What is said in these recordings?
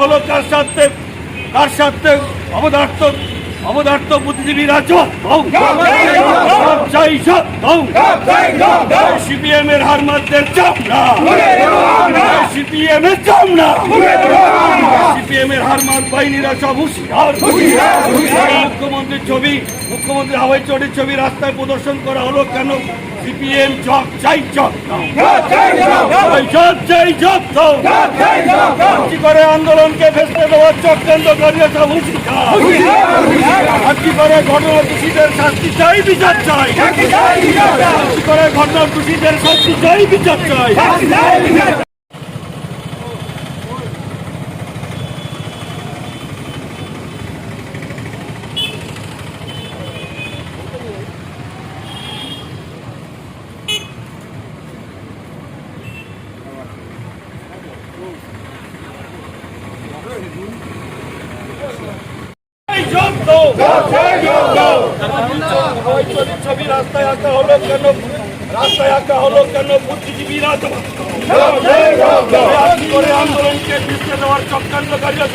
হলো কার সাথে কার সাথে অবদার্থ অবদার্থ চাই সব সিপিএম এর হার মারদের চাপ না সিপিএম এর না সিপিএম এর হার মার বাহিনীরা সব হুঁশিয়ার। মুখ্যমন্ত্রীর ছবি মুখ্যমন্ত্রী হাওয়াই চটির ছবি রাস্তায় প্রদর্শন করা হলো কেন? সিপিএম চক চাই চক চাই চক চাই চক কি করে আন্দোলনকে ভেস্তে দেওয়ার চক্রান্তকারীরা সব হুঁশিয়ার। কি করে ঘটনা দোষীদের শাস্তি চাই বিচার চাই। কি করে ঘটনা দোষীদের শাস্তি চাই বিচার চাই এই যোগ দাও। চটির ছবি রাস্তায় আঁকা হলো কেন? রাস্তায় আঁকা হলো কেন বুদ্ধিজীবীরা? করে আন্দোলনকে ভেস্তে দেওয়ার চক্রান্তকারীরা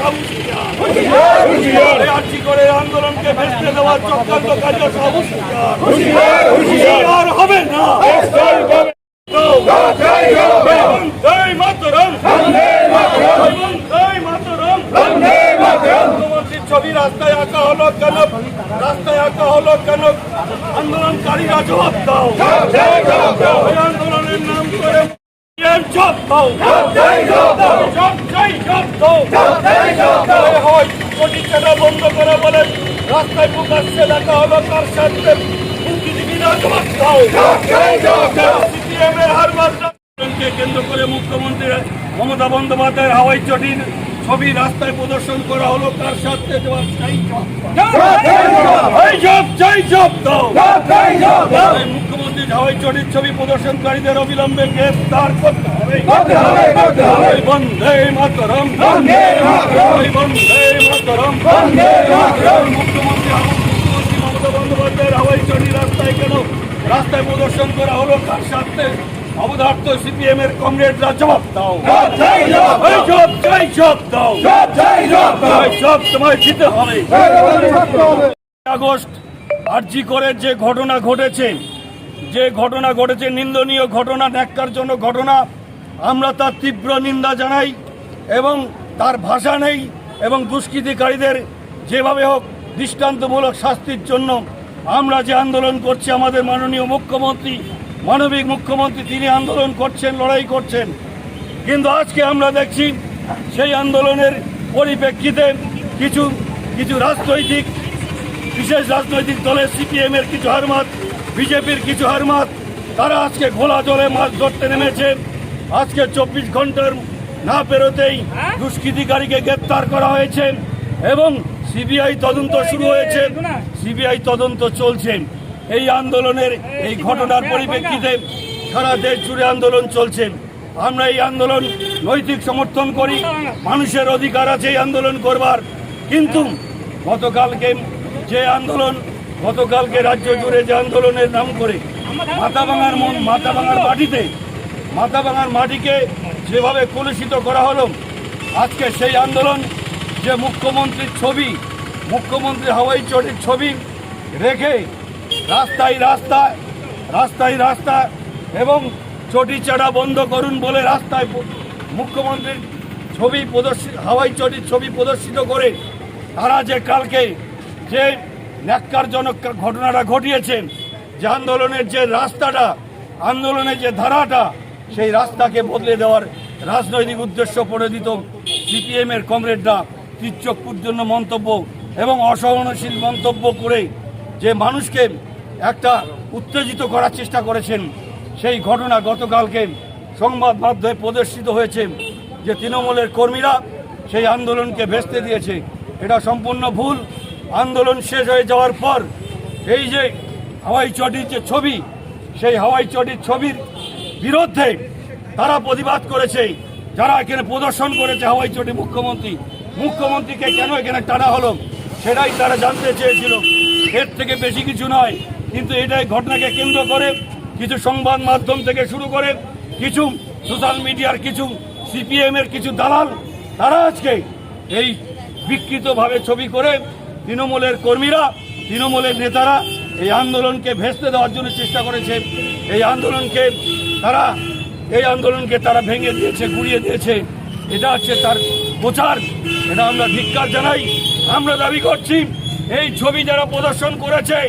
হুঁশিয়ার। আর্জি করে আন্দোলনকে ভেস্তে দেওয়ার চক্রান্তকারীরা। হুঁশিয়ার। হবে না বন্দে মাতরম বন্দে মাতরম মুখ্যমন্ত্রীর ছবি, রাস্তায় আঁকা হলো কেন? রাস্তায় আঁকা হলো কেন? আন্দোলনকারীরা জবাব দাও। আন্দোলনের নাম করে কেন্দ্র করে মুখ্যমন্ত্রী মমতা বন্দ্যোপাধ্যায়ের হাওয়াই চটির ছবি রাস্তায় প্রদর্শন করা হলো তার সাথে জবাব চাই জব চাই জব দাও মুখ্যমন্ত্রী হাওয়াই চটির ছবি প্রদর্শনকারীদের অবিলম্বে গ্রেফতার করতে হবে। মাতরম। মাতরম। মুখ্যমন্ত্রী মুখ্যমন্ত্রী মমতা বন্দ্যোপাধ্যায়ের হাওয়াই চটি রাস্তায় কেন? রাস্তায় প্রদর্শন করা হলো তার সাথে? অবধার্ত সিপিএম এর কমরেডরা জবাব দাও। এই জব চাই জব দাও। এই জব তোমায় দিতে হবে। আগস্ট আরজি করে যে ঘটনা ঘটেছে যে ঘটনা ঘটেছে নিন্দনীয় ঘটনা ন্যাক্কারজনক ঘটনা আমরা তার তীব্র নিন্দা জানাই এবং তার ভাষা নেই এবং দুষ্কৃতিকারীদের যেভাবে হোক দৃষ্টান্তমূলক শাস্তির জন্য আমরা যে আন্দোলন করছি আমাদের মাননীয় মুখ্যমন্ত্রী মানবিক মুখ্যমন্ত্রী তিনি আন্দোলন করছেন লড়াই করছেন। কিন্তু আজকে আমরা দেখছি সেই আন্দোলনের পরিপ্রেক্ষিতে কিছু কিছু রাজনৈতিক বিশেষ রাজনৈতিক দলের সিপিএম এর কিছু হারমাত বিজেপির কিছু হারমাত তারা আজকে ঘোলা জলে মাছ ধরতে নেমেছে। আজকে চব্বিশ ঘণ্টার না পেরোতেই দুষ্কৃতিকারীকে গ্রেপ্তার করা হয়েছে এবং সিবিআই তদন্ত শুরু হয়েছে। সিবিআই তদন্ত চলছে। এই আন্দোলনের এই ঘটনার পরিপ্রেক্ষিতে সারা দেশ জুড়ে আন্দোলন চলছে। আমরা এই আন্দোলন নৈতিক সমর্থন করি, মানুষের অধিকার আছে এই আন্দোলন করবার। কিন্তু গতকালকে যে আন্দোলন, গতকালকে রাজ্য জুড়ে যে আন্দোলনের নাম করে মাথা ভাঙার মন মাথা ভাঙার মাটিতে মাথা ভাঙার মাটিকে যেভাবে কলুষিত করা হলো, আজকে সেই আন্দোলন যে মুখ্যমন্ত্রীর ছবি, মুখ্যমন্ত্রী হাওয়াই চটির ছবি রেখে রাস্তায় রাস্তা রাস্তায় রাস্তা এবং চটি চাড়া বন্ধ করুন বলে রাস্তায় মুখ্যমন্ত্রীর ছবি প্রদর্শিত হাওয়াই চটির ছবি প্রদর্শিত করে তারা যে কালকে যে ন্যাক্কারজনক ঘটনাটা ঘটিয়েছেন, যে আন্দোলনের যে রাস্তাটা, আন্দোলনের যে ধারাটা, সেই রাস্তাকে বদলে দেওয়ার রাজনৈতিক উদ্দেশ্য প্রণোদিত সিপিএম এর কমরেডরা তীর্চকুর জন্য মন্তব্য এবং অসহনশীল মন্তব্য করে যে মানুষকে একটা উত্তেজিত করার চেষ্টা করেছেন। সেই ঘটনা গতকালকে সংবাদ মাধ্যমে প্রদর্শিত হয়েছে যে তৃণমূলের কর্মীরা সেই আন্দোলনকে ভেস্তে দিয়েছে। এটা সম্পূর্ণ ভুল। আন্দোলন শেষ হয়ে যাওয়ার পর এই যে হাওয়াই চটির যে ছবি, সেই হাওয়াই চটির ছবির বিরুদ্ধে তারা প্রতিবাদ করেছে। যারা এখানে প্রদর্শন করেছে হাওয়াই চটি মুখ্যমন্ত্রী, মুখ্যমন্ত্রীকে কেন এখানে টানা হলো, সেটাই তারা জানতে চেয়েছিল। এর থেকে বেশি কিছু নয়। কিন্তু এটাই ঘটনাকে কেন্দ্র করে কিছু সংবাদ মাধ্যম থেকে শুরু করে কিছু সোশ্যাল মিডিয়ার কিছু সিপিএম এর কিছু দালাল, তারা আজকে এই বিকৃতভাবে ছবি করে তৃণমূলের কর্মীরা, তৃণমূলের নেতারা এই আন্দোলনকে ভেস্তে দেওয়ার জন্য চেষ্টা করেছে। এই আন্দোলনকে তারা, এই আন্দোলনকে তারা ভেঙে দিয়েছে, গুড়িয়ে দিয়েছে। এটা হচ্ছে তার প্রচার। এটা আমরা ধিক্কার জানাই। আমরা দাবি করছি, এই ছবি যারা প্রদর্শন করেছে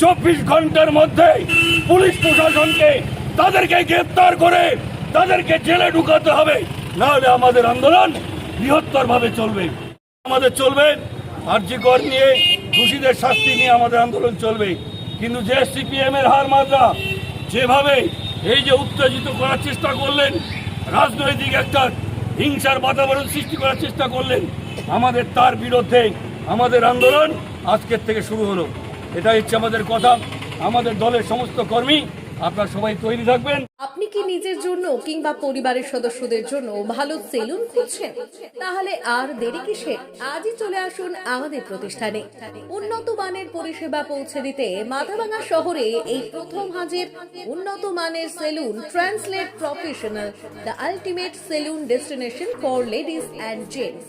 চব্বিশ ঘণ্টার মধ্যে পুলিশ প্রশাসনকে তাদেরকে গ্রেপ্তার করে তাদেরকে জেলে ঢুকাতে হবে। নাহলে আমাদের আন্দোলন বৃহত্তরভাবে চলবে। আমাদের চলবে আর্যিকর নিয়ে, দোষীদের শাস্তি নিয়ে আমাদের আন্দোলন চলবে। কিন্তু যে সিপিএম এর হার মাত্রা যেভাবে এই যে উত্তেজিত করার চেষ্টা করলেন, রাজনৈতিক একটা হিংসার বাতাবরণ সৃষ্টি করার চেষ্টা করলেন, আমাদের তার বিরুদ্ধে আমাদের আন্দোলন আজকের থেকে শুরু হলো। এটাই হচ্ছে আমাদের কথা। আমাদের দলের সমস্ত কর্মী, আপনারা সবাই তৈরি থাকবেন। আপনি কি নিজের জন্য কিংবা পরিবারের সদস্যদের জন্য ভালো সেলুন খুঁজছেন? তাহলে আর দেরি কিসের আজই চলে আসুন আমাদের প্রতিষ্ঠানে। উন্নত মানের পরিষেবা পৌঁছে দিতে মাথাভাঙা শহরে এই প্রথম হাজির উন্নত মানের salon translate professional, the ultimate salon destination for ladies and gents.